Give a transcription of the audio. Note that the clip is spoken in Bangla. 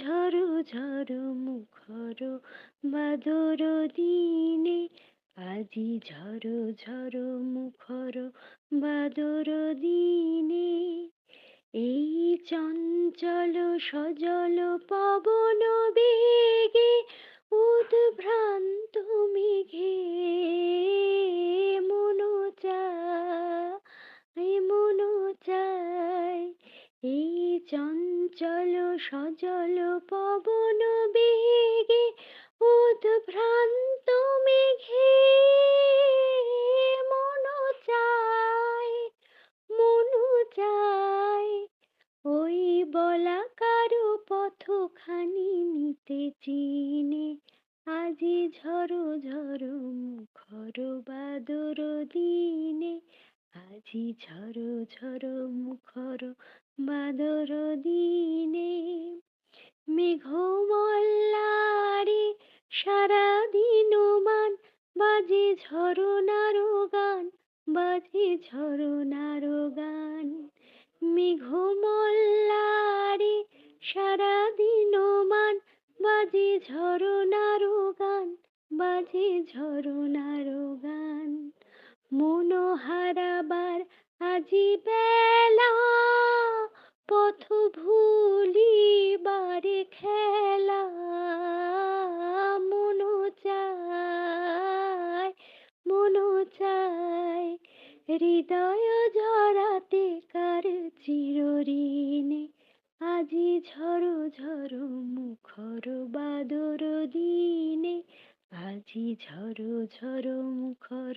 ঝড়ো ঝড়ো মুখর বাদর দিনে। আজি ঝড়ো ঝড়ো মুখর বাদর দিনে। এই চঞ্চল সজল পবন বেগে উদ্ভ্রান্ত মেঘে মনো চায়, মনো এই চঞ্চল সজল পবন বেগে উদ্ভ্রান্ত মেঘে মনো চায় মনো চায়। ওই বলাকার পথখানি নিতে চিনে আজি ঝড়ো ঝড়ো মুখর বাদর দিনে আজি ঝড়ো ঝড়ো মুখর বাদর দিনে। মেঘমল্লারে সারা দিন মান বাজে ঝরনার গান, বাজে ঝরনার গান। মেঘমল্লারে সারা দিন মান বাজে ঝরনার গান, বাজে ঝরনার গান। মনোহারাবার আজি বেলা, পথ ভুলিবারে খেলা, মনো চায় মনো চায় হৃদয় জড়াতে কার চিরঋণে? আজি ঝড়ো ঝড়ো মুখর বাদর দিনে, আজি ঝড়ো ঝড়ো মুখর